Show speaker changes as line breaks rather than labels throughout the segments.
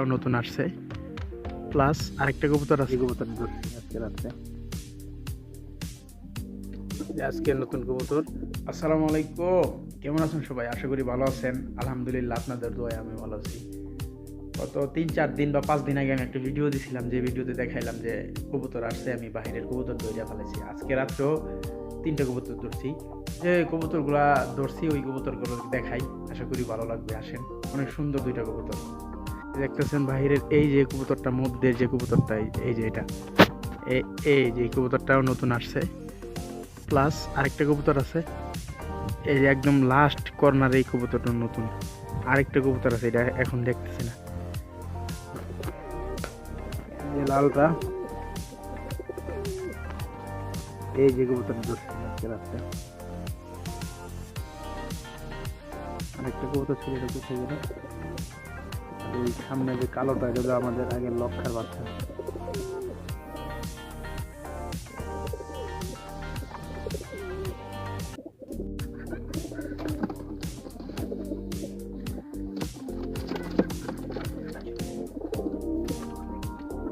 কবুতরটাও নতুন আসছে। প্লাস আরেকটা কবুতর আছে।
কবুতর আজকে রাত্রে।
আজকের নতুন কবুতর। আসসালামু আলাইকুম। কেমন আছেন সবাই? আশা করি ভালো আছেন। আলহামদুলিল্লাহ আপনাদের দোয়ায় আমি ভালো আছি। গত তিন, চার দিন বা পাঁচ দিন আগে আমি একটা ভিডিও দিছিলাম, যে ভিডিওতে দেখাইলাম যে কবুতর আসছে, আমি বাহিরের কবুতর ধরে ফেলেছি। আজকে রাত্রেও তিনটা কবুতর ধরছি। যে কবুতরগুলা ধরছি, ওই কবুতরগুলো দেখাই। আশা করি ভালো লাগবে, আসেন। অনেক সুন্দর দুইটা কবুতর। দেখতেছেন বাহিরের এই যে কবুতরটা মধ্যে যে কবুতরটা, এই- যে এটা। এই যে কবুতরটাও নতুন আসছে। প্লাস আরেকটা কবুতর আছে। এই যে একদম লাস্ট কর্নার এই কবুতরটা নতুন। আরেকটা কবুতর আছে, এটা এখন দেখতেছি না। যে লালটা।
এই যে কবুতর ধরছি, আজকে রাত্রে
আরেকটা কবুতর ছিল, এটা
ওই সামনে যে কালোটা, এটা আমাদের আগে লক্ষার বাচ্চা।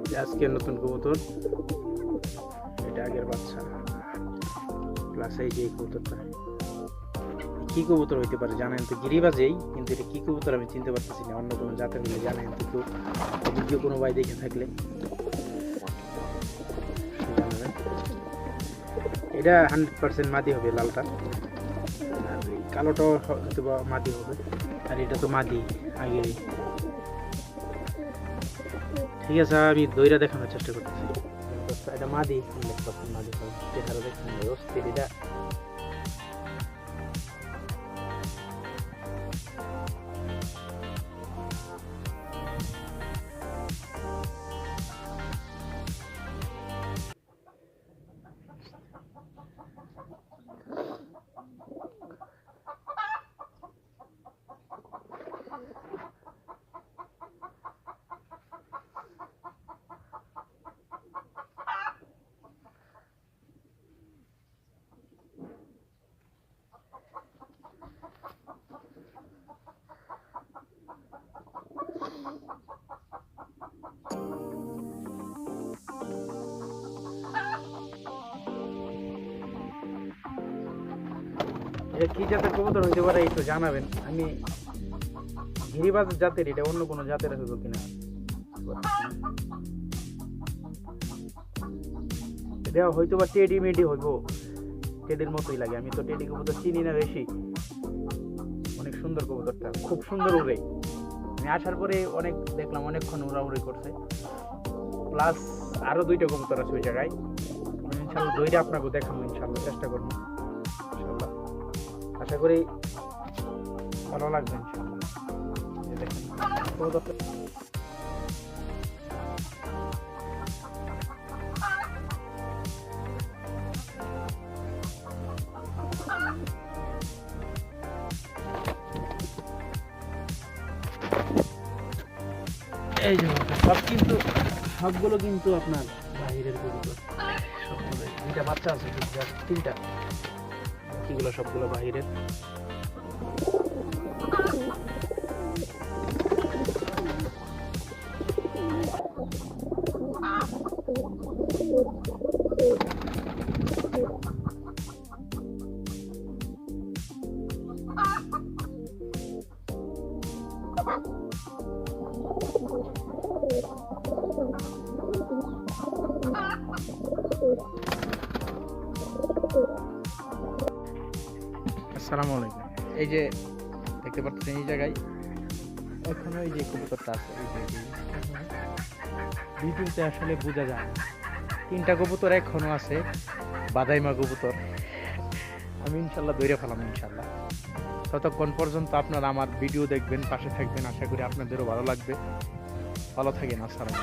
যে আজকের নতুন কবুতর, এটা আগের বাচ্চা। প্লাস এই যে এই কবুতরটা। কি কবুতর হইতে পারে জানেন তো গিরিবাজেই, কিন্তু এটা কি কবুতর আমি চিনতে পারতেছি না, অন্য কোনো জাতের হলে জানেন তো কেউ অভিজ্ঞ কোনো ভাই দেখে থাকলে। এটা হান্ড্রেড পার্সেন্ট মাদি হবে লালটা। কালোটাও হয়তো মাদি হবে। আর এটা তো মাদি, আগেরই। ঠিক আছে, আমি দইরা দেখানোর চেষ্টা করতেছি। এটা মাদি হান্ড্রেড পার্সেন্ট মাদি চেহারা দেখছেন অস্থির, এটা এটা কি জাতের কবুতর হইতে পারে তো জানাবেন। আমি গিরিবাজ জাতের, এটা অন্য কোনো জাতের হইব কিনা? এটা হয়তো বা টেডি মেডি হইব টেডির মতোই লাগে। আমি তো টেডি কবুতর চিনি না বেশি। অনেক সুন্দর কবুতরটা, খুব সুন্দর উড়ে। আমি আসার পরে অনেক দেখলাম, অনেকক্ষণ উড়াউড়ি করছে। প্লাস আরও দুইটা কবুতর আছে ওই জায়গায়। ইনশাল্লাহ দইটা আপনাকে দেখাবো, ইনশাল্লাহ চেষ্টা করব। আশা করি ভালো লাগবে এই যে সব কিন্তু, সবগুলো কিন্তু আপনার বাহিরের কবুতর সবগুলো দুইটা বাচ্চা আছে তিনটা। বাকিগুলো সবগুলো বাইরের আসসালামু আলাইকুম। এই যে দেখতে পাচ্ছেন এই জায়গায় এখনও এই যে কবুতরটা আছে, এই যে ভিডিওতে আসলে বোঝা যায়। তিনটা কবুতর এখনও আছে, বাদাইমা কবুতর। আমি ইনশাল্লাহ দৌড়ে ফেলাম, ইনশাল্লাহ। ততক্ষণ পর্যন্ত আপনারা আমার ভিডিও দেখবেন, পাশে থাকবেন। আশা করি আপনাদেরও ভালো লাগবে। ভালো থাকেন, আসসালামু